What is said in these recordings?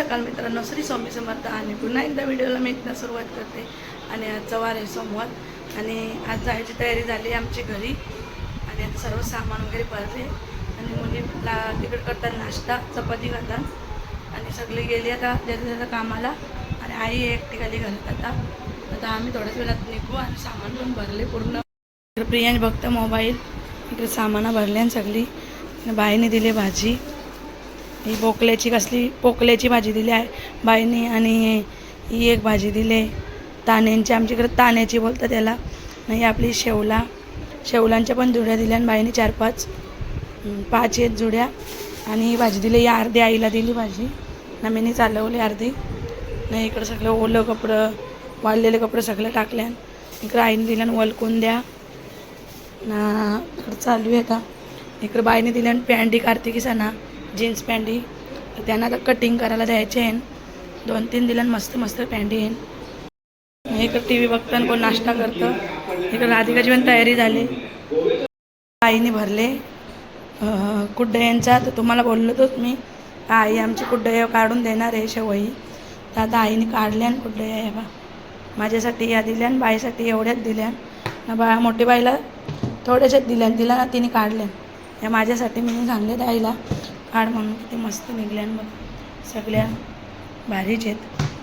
सकाळ मित्रांनो श्री स्वामी समर्थ आणि पुन्हा एकदा व्हिडिओला मी इथनं सुरुवात करते. आणि आजचा वार आहे सोमवार. आणि आज जायची तयारी झाली आमची घरी. आणि आता सर्व सामान वगैरे भरले. आणि मुलीला तिकडे करतात नाश्ता चपाती खातात आणि सगळे गेली आता ज्याच्या त्याच्या कामाला. आणि आई एकटी खाली घालत आता. आता आम्ही थोड्याच वेळात निघू आणि सामान पण भरले पूर्ण. प्रियांश बघतं मोबाईल. इकडे सामानं भरले आणि सगळी. आणि बाईने दिली भाजी. ही पोकल्याची कसली पोकल्याची भाजी दिली आहे. बाईने आणि ही एक भाजी दिली ताण्यांची आमच्याकडे ताण्याची बोलतात त्याला आणि आपली शेवला. शेवलांच्या पण जुड्या दिल्या आणि बाईने चार पाच पाच आहेत जुड्या. आणि ही भाजी दिली या अर्धी आईला दिली भाजी. ना मीनी चालवली अर्धी. नाही इकडं सगळं ओलं कपडं वाळलेले कपडे सगळं टाकल्यान इकडं आईने दिल्यान वलकून द्या. ना इकडं चालू आहे आता. इकडं बाईने दिल्यान पॅन्टी कार्तिकी सणा जीन्स पॅन्टी. तर त्यांना आता कटिंग करायला द्यायचे आहे दोन तीन दिल्यान मस्त मस्त पॅन्टी आहे इकडं टी व्ही बघताना कोण नाश्ता करतं. इकडं राधिकाची पण तयारी झाली. आईने भरले. कुड्डयांचा तर तुम्हाला बोललो होतोच मी. आई आमची कुड्डया काढून देणार आहे शेवई. तर आता आईने काढल्या आणि कुड्डया हे बा. माझ्यासाठी या दिल्या आणि बाईसाठी एवढ्याच दिल्या. ना बा मोठी बाईला थोड्याशाच दिल्या तिला ना तिने काढल्या. या माझ्यासाठी मी सांगले आईला. काढ म्हणून किती मस्त निघल्या आणि मग सगळ्या भारीच आहेत.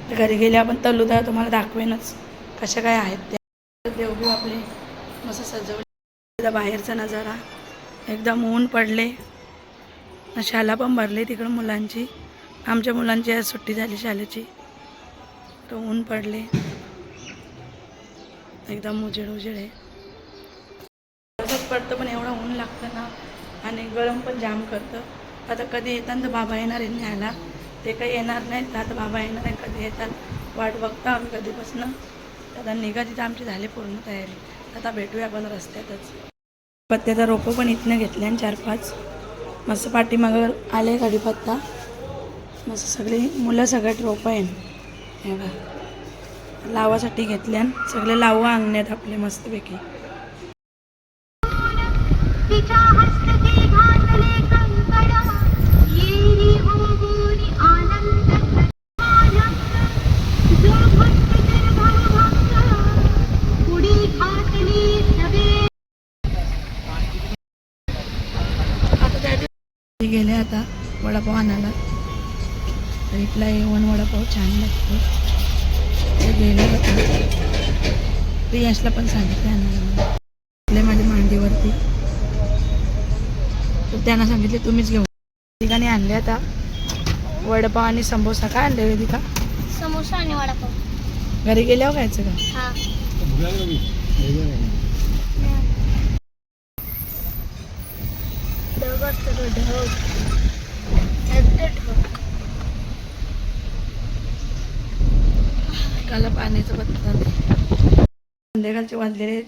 तर घरी गेल्या आपण तल्लू तर तुम्हाला दाखवेनच कशा काय आहेत त्या. देवगू आपले मस्त सजवले. बाहेरचा नजारा. एकदम ऊन पडले. शाला पण भरले तिकडं मुलांची. आमच्या मुलांची आज सुट्टी झाली शाळेची तर ऊन पडले. एकदम उजेड उजेड आहे. पावसात पडतं पण एवढं ऊन लागतं ना. आणि गरम पण जाम करतं. आता कधी येतात तर बाबा येणार आहे न्यायला. ते काही येणार नाहीत तर आता बाबा येणार आहे कधी येतात. वाट बघता आम्ही कधीपासून. आता निघा तिथं आमची झाली पूर्ण तयारी. आता भेटूया आपण रस्त्यातच. पत्त्याचा रोपं पण इथनं घेतले आणि चार पाच. मस्त पाठीमागं आले कढीपत्ता. मस्त सगळी मुलं सगळ्यात रोपं आहे हे बघा. लावासाठी घेतल्यान सगळे लावा अंगण्यात आपले मस्तपैकी. दिवशी गेले आता वडापाव आणायला. तर इथला येऊन वडापाव छान लागतो. ते गेले होते प्रियांशला पण सांगितलं आणायला माझ्या मांडीवरती. तर त्यांना सांगितले तुम्हीच घेऊन ठिकाणी आणले आता वडापाव आणि समोसा. काय आणले वेदिका समोसा आणि वडापाव. घरी गेल्यावर खायचं का हा ढग असतो तो ढग. त्याला काला पाण्याचं पत्ता संध्याकाळचे वाजलेले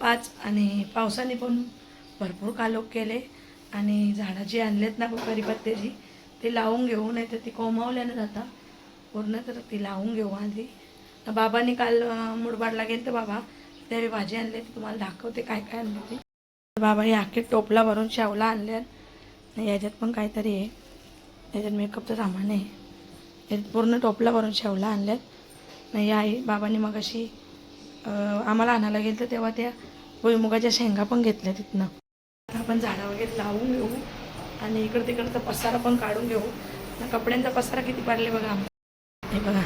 पाच आणि पावसाने पण भरपूर कालोख केले. आणि झाडं जी आणलेत ना करीपत्त्याची ती लावून घेऊ नाही तर ती कोमावल्यानं जाता. पूर्ण तर ती लावून घेऊ आधी. बाबांनी काल मुडबाडला गेले गेलं तर बाबा त्यावेळी भाजी आणली ती तुम्हाला दाखवते काय काय आणली ती. बाबा हे अख्खे टोपला भरून शावला आणल्यात नाही याच्यात पण काहीतरी आहे. याच्यात मेकअपचं सामान आहे. याच्यात पूर्ण टोपला भरून शेवला आणल्यात नाही आई बाबांनी मग अशी आम्हाला आणायला गेलं तर तेव्हा त्या भुईमुगाच्या शेंगा पण घेतल्या तिथनं. आता आपण झाडं वगैरे लावून घेऊ आणि इकडं तिकडचा पसारा पण काढून घेऊ. ना कपड्यांचा पसारा किती पडले बघा हे बघा.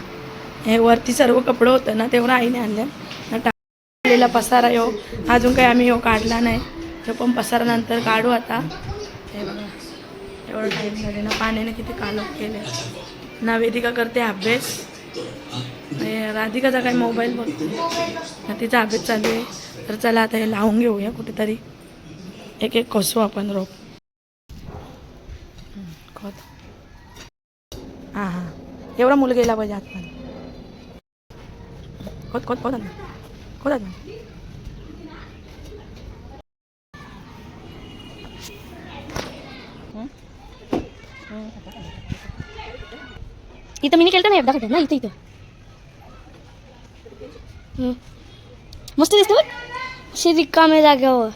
हे वरती सर्व कपडं होतं ना तेवढं आईने आणल्या ना टाकलेला पसारा येऊ अजून काही आम्ही यो काढला नाही. हे पण पसारानंतर काढू आता. हे बघा. एवढं टाईम झाले ना पाण्याने किती कालोख केले. ना वेदिका करते अभ्यास. आणि राधिकाचा काय मोबाईल बघते ना तिचा अभ्यास चालू आहे. तर चला आता हे लावून घेऊया कुठेतरी. एक एक कसू आपण रोप. खोत हां हां. एवढा मुलं गेला पाहिजे आतमध्ये. खोद खोत खोद ना खोद ना इथं मी केलं ना एकदा खात्यात ना इथं इथं. मस्त दिसतं बघ. अशी रिकाम्या जाग्यावर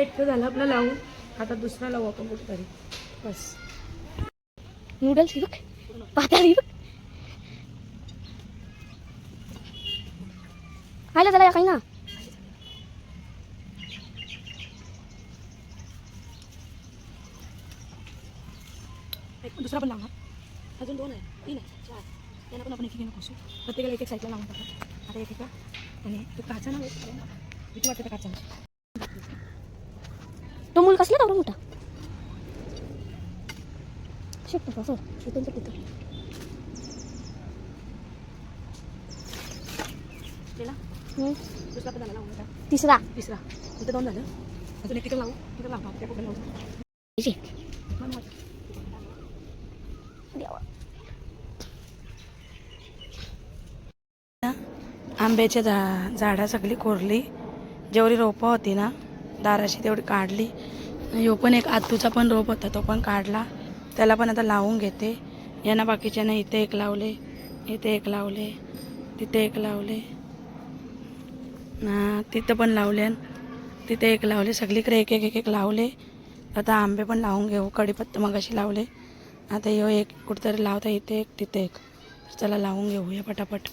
एक तर झालं आपलं लावून आता दुसरा लावू आपण कुठेतरी. बस. नूडल्स बघ. पाहता आलं त्याला काही ना. एक दुसरा पण लावणार अजून दोन आहे. तीन आहे. चार. त्यांना पण आपण एक एक कसू प्रत्येकाला एक एक साईडला लावून टाकू. आता एक एका आणि तो काचा ना किती वाटतं काचा तो मूल कसला तेवढा मोठा? शिकतो असं शिकून तिथं. केला हम्म. दुसरा पण झाला लावून. तिसरा. तिसरा. इथं दोन झालं. अजून एक तिकडे लावू. तिकडे लावू. त्या कुठे लावू इथे. मन वाटतं. देवा. आंब्याच्या झा झाडं सगळी कोरली. जेवढी रोपं होती ना दाराशी तेवढी काढली. ह्यो पण एक आतूचा पण रोप होता तो पण काढला. त्याला पण आता लावून घेते. यांना बाकीच्यानं इथे एक लावले इथे एक लावले तिथे एक लावले. ना तिथं पण लावले तिथे एक लावले. सगळीकडे एक एक एक एक लावले. आता आंबे पण लावून घेऊ. कढीपत्ता मगाशी लावले. आता ह्यो एक कुठेतरी लावता इथे एक तिथे एक. चला लावून घेऊया पटापट.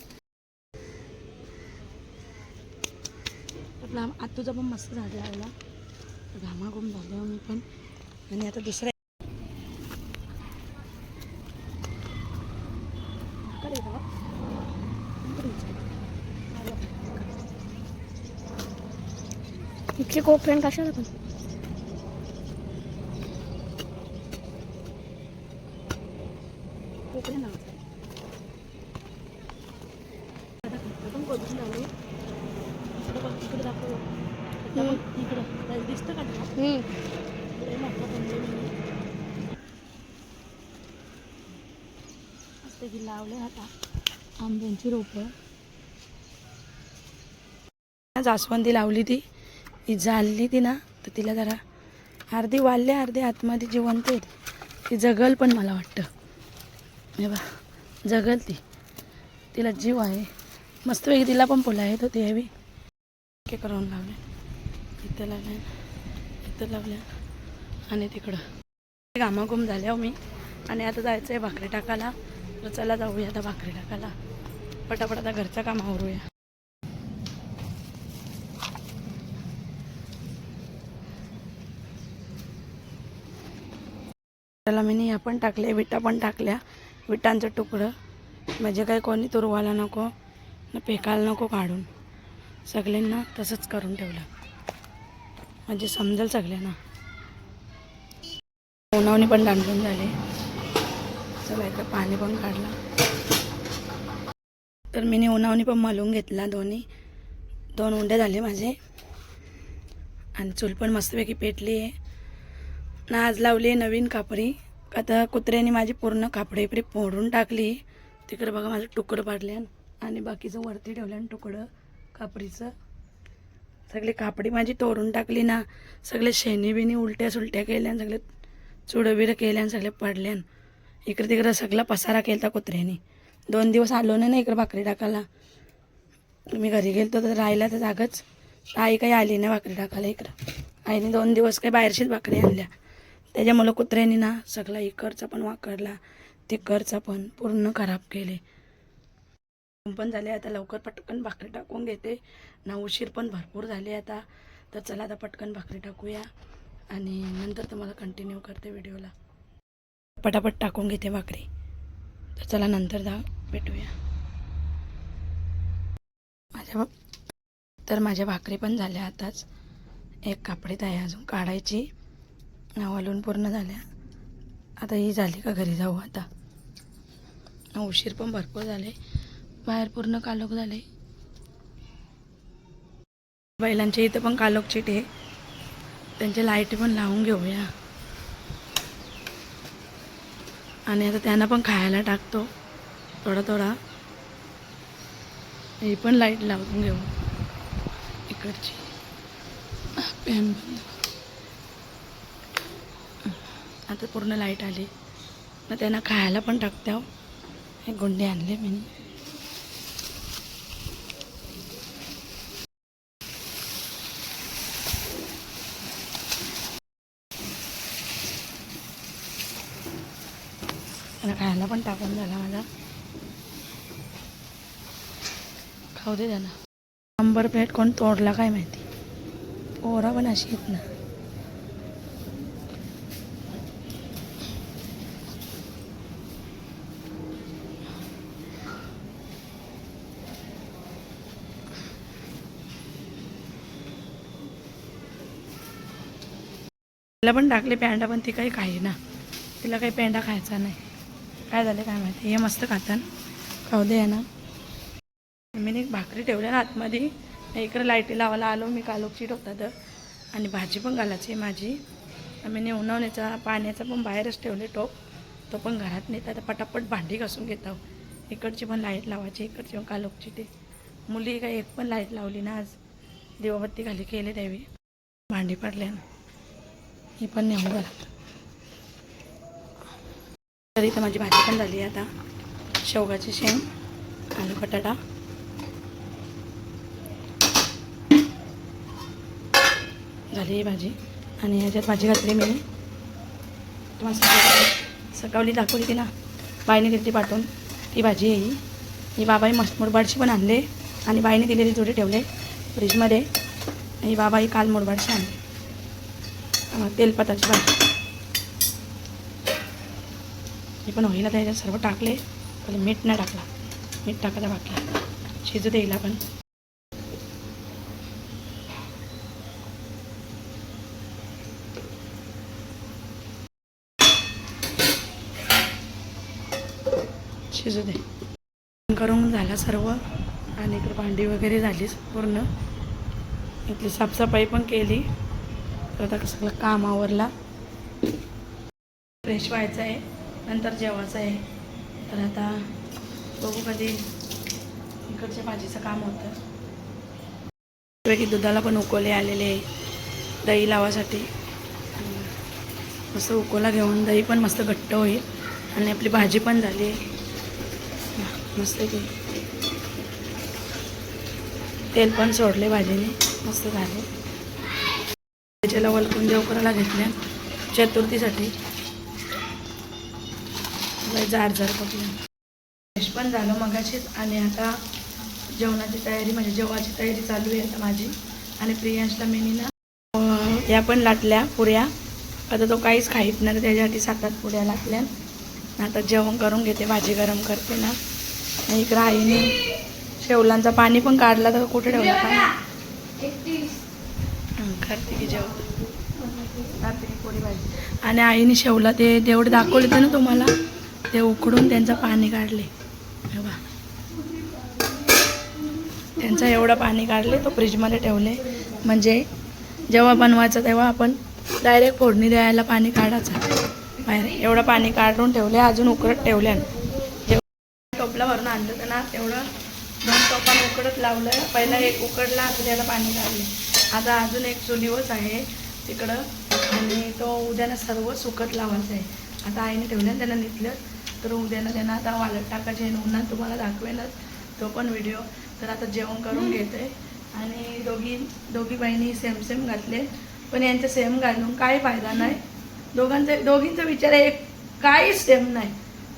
आपला आतूचा पण मस्त झाड लावला. घामाघूम झाले हो मी पण. आणि आता दुसऱ्या कडे को फ्रेंड जाऊ. कशाला पण? कोपऱ्या ना आता आपण कोथिंबीर लावली. इकडं बघ, इकडं दाखव. इकडं बघ, इकडं. आता दिसतं का तुला? हम्म. इकडे मोठं बनलंय म्हणून. मस्त की लावले आता आंब्यांची रोपं. जास्वंदी लावली ती. ती झाली ती ना तर तिला जरा अर्धी वाढले अर्धी आतमध्ये जिवंत आहेत ती जगल पण मला वाटतं. हे बा जगल ती. तिला जीव आहे. मस्तपैकी तिला पण फुलं आहेत होती हवी के करून लावले. इथं लावल्या इथं लावल्या आणि तिकडं. घामाघूम झाल्या हो मी. आणि आता जायचं आहे भाकरी टाकायला. तर चला जाऊया आता भाकरी टाकायला. पटापट आता घरचं काम आवरूया त्याला मी ह्या पण टाकले विटा पण टाकल्या विटांचं तुकडं. म्हणजे काही कोणी तुरवायला नको न फेकायला नको काढून. सगळ्यांना तसंच करून ठेवलं. म्हणजे समजेल सगळ्यांना. उन्हावणी पण दांडून झाले. चला इथं पाणी पण काढलं. तर मी उन्हावणी पण मलून घेतला दोन्ही. दोन उंडे झाले माझे. आणि चूल पण मस्तपैकी पेटली आहे. ना आज लावली आहे नवीन कापडी. आता कुत्र्याने माझी पूर्ण कापडे इकडे फोडून टाकली. तिकडे बघा माझं तुकडं पाडल्यान आणि बाकीचं वरती ठेवल्यानं तुकडं कापडीचं. सगळी कापडी माझी तोडून टाकली ना. सगळे शेणी बिनी उलट्या सुलट्या केल्यान सगळे चुडबिडं केल्यान सगळे पडल्यान इकडे तिकडं सगळा पसारा केला कुत्र्याने. दोन दिवस आलो नाही ना इकडं भाकरी टाकायला. मी घरी गेलो तर राहिला तर जागच. आई काही आली नाही भाकरी टाकायला इकडं. आईने दोन दिवस काही बाहेरशीच भाकरी आणल्या. त्याच्यामुळं कुत्र्यांनी ना सगळा इकडचा पण वाकडला तिकडचा पण पूर्ण खराब केले. पण झाले आता लवकर पटकन भाकरी टाकून घेते. ना उशीर पण भरपूर झाले आता. तर चला आता पटकन भाकरी टाकूया. आणि नंतर तुम्हाला कंटिन्यू करते व्हिडिओला पटापट टाकून घेते भाकरी. तर चला नंतर दा भेटूया. माझ्या तर माझ्या भाकरी पण झाल्या आताच. एक कापडीत आहे अजून. काढायची. नावालून पूर्ण झाल्या. आता ही झाली का घरी जाऊ आता. उशीर पण भरपूर झाले. बाहेर पूर्ण कालोख झाले. बैलांच्या इथं पण कालोख चिटे त्यांचे लाइट पण लावून घेऊया. आणि आता त्यांना पण खायला टाकतो. थोडा थोडा. ही पण लाइट लावून घेऊ. इकडची. पॅन बंद आता पूर्ण लाइट आली. मग त्यांना खायला पण टाकते हो. हे गुंडे आणले मी. आणि खायला पण टाकून झाला माझा. खाऊ दे त्यांना शंभर प्लेट कोण तोडला काय माहिती? ओरा पण अशी आहेत ना. तिला पण टाकले पेंडा पण ती काही खाई ना. तिला काही पेंडा खायचा नाही. काय झालं काय माहिती? हे मस्त खातात खाऊ दे ना मी एक भाकरी ठेवल्या ना आतमध्ये इकडे लाईटी लावायला आलो मी कालोकची ठेवतात. आणि भाजी पण घालायची आहे माझी. आम्ही उन्हावण्याचा पाण्याचा पण बाहेरच ठेवले टोप. तो पण घरात नेत. आता पटापट भांडी घासून घेत आहोत इकडची पण लाइट लावायची इकडची पण कालोकची ते. मुली काय एक पण लाइट लावली ना आज. दिवाबत्ती खाली केले त्यावेळी. भांडी पडल्यानं. हे ही पण नेऊन घरात तर इथं माझी भाजी पण झाली आहे आता. शेवगाची शेंग आलू बटाटा. झाली ही भाजी. आणि ह्याच्यात भाजी घातली मी तुम्हाला सकावली दाखवली ती ना बाईने दिली ती पाठवून. ती भाजी आहे ही. ही बाबाई मस्त मुरबाडशी पण आणले आणि बाईने दिलेली जोडी ठेवले फ्रीजमध्ये ही बाबाई काल मुरबाडशी आणली. अं, तेलपताची भाजी. हे पण होईना त्याच्यात सर्व टाकले. पहिले मीठ नाही टाकला. मीठ टाकायला बाकी शिजू द्यायला पण. शिजू दे. करून झाला सर्व. आणि इकडे भांडी वगैरे झालीच पूर्ण. इथली साफसफाई पण केली. तर आता सगळं काम आवरला. फ्रेश व्हायचं आहे. नंतर जेवायचं आहे. तर आता बघू कधी इकडच्या भाजीचं काम होतं. वेगळी दुधाला पण उकोले आलेले आहे. दही लावासाठी. मस्त उकोला घेऊन दही पण मस्त घट्ट होईल. आणि आपली भाजी पण झाली मस्त की. तेल पण सोडले भाजीने. मस्त झाले. त्याच्याला वलकून देवकराला घेतल्या? चतुर्थीसाठी. लय जाड जाड पकले फ्रेश पण झालं मगाशीच आणि आता जेवणाची तयारी म्हणजे जेवणाची तयारी चालू आहे आता माझी. आणि प्रियांशला मी ना अं, या पण लाटल्या पुऱ्या. आता तो काहीच खाईत नाही त्याच्यासाठी सात आठ पुऱ्या लाटल्या. आता जेवण करून घेते भाजी गरम करते ना. आणि इकडं आईने शेवलांचा पाणी पण काढला तर कुठे ठेवलं पाणी? करते की जेवण. भाजी. आणि आईने शेवला ते तेवढे दाखवले होते ना तुम्हाला? ते उकडून त्यांचं पाणी काढले. बघा. त्यांचं एवढं पाणी काढले तो फ्रीजमध्ये ठेवले. म्हणजे जेव्हा बनवायचं तेव्हा आपण डायरेक्ट फोडणी द्यायला पाणी काढायचं. बाहेर एवढं पाणी काढून ठेवले अजून उकडत ठेवल्या जेव्हा टोपला भरून आणलं त्यांना ना तेवढं दोन टोपान उकडत लावलं. पहिला एक उकडला आता त्याला पाणी काढले. आता अजून एक चुलीवच आहे. तिकडं आणि तो उद्यानं सर्व सुकत लावायचं आहे. आता आईने ठेवलं त्याला निघलं तर उद्यानं त्यांना आता वालत टाकायचे उन्हात तुम्हाला दाखवेलच तो पण व्हिडिओ तर आता जेवण करून घेते. आणि दोघी दोघी बहिणी सेम सेम घातले. पण यांचं सेम घालून काही फायदा नाही. दोघांचा दोघींचा विचार आहे एक काहीच सेम नाही.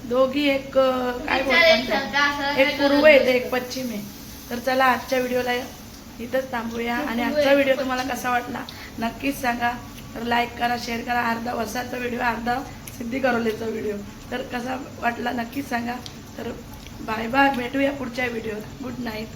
दोघी एक काय बोलतात एक पूर्व तर एक पश्चिम. आहे तर चला आजच्या व्हिडिओला इथंच थांबूया. आणि आजचा व्हिडिओ तुम्हाला कसा वाटला नक्कीच सांगा. तर लाईक करा शेअर करा. अर्धा वर्षाचा व्हिडिओ अर्धा सिद्धी करोलेचा व्हिडिओ तर कसा वाटला नक्कीच सांगा. तर बाय बाय भेटूया पुढच्या व्हिडिओत गुड नाईट